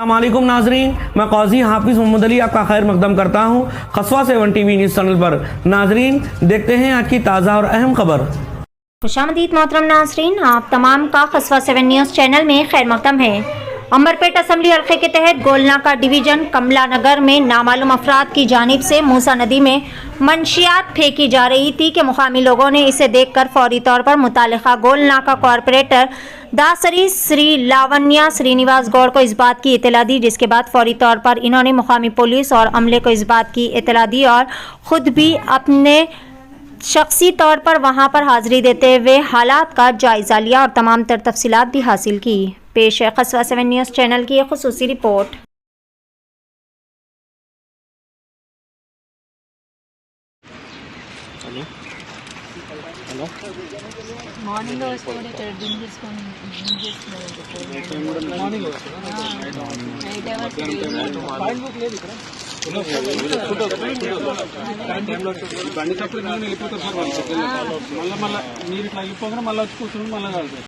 السلام علیکم ناظرین، میں قاضی حافظ محمد علی آپ کا خیر مقدم کرتا ہوں۔ خسوا seven T V news channel پر۔ ناظرین، دیکھتے ہیں آج کی تازہ اور اہم خبر۔ خوش آمدید محترم ناظرین، آپ تمام کا خسوا سیون نیوز چینل میں خیر مقدم ہے۔ امرپیٹ اسمبلی حلقے کے تحت گولنا کا ڈویژن کملا نگر میں نامعلوم افراد کی جانب سے موسا ندی میں منشیات پھینکی جا رہی تھی کہ مقامی لوگوں نے اسے دیکھ کر فوری طور پر متعلقہ گولنا کا کارپوریٹر داسری سری لاونیا سری نواس گوڑ کو اس بات کی اطلاع دی، جس کے بعد فوری طور پر انہوں نے مقامی پولیس اور عملے کو اس بات کی اطلاع دی اور خود بھی اپنے شخصی طور پر وہاں پر حاضری دیتے ہوئے حالات کا جائزہ لیا اور تمام تر تفصیلات بھی حاصل کی۔ شا سیون نیوز چینل کی خصوصی رپورٹ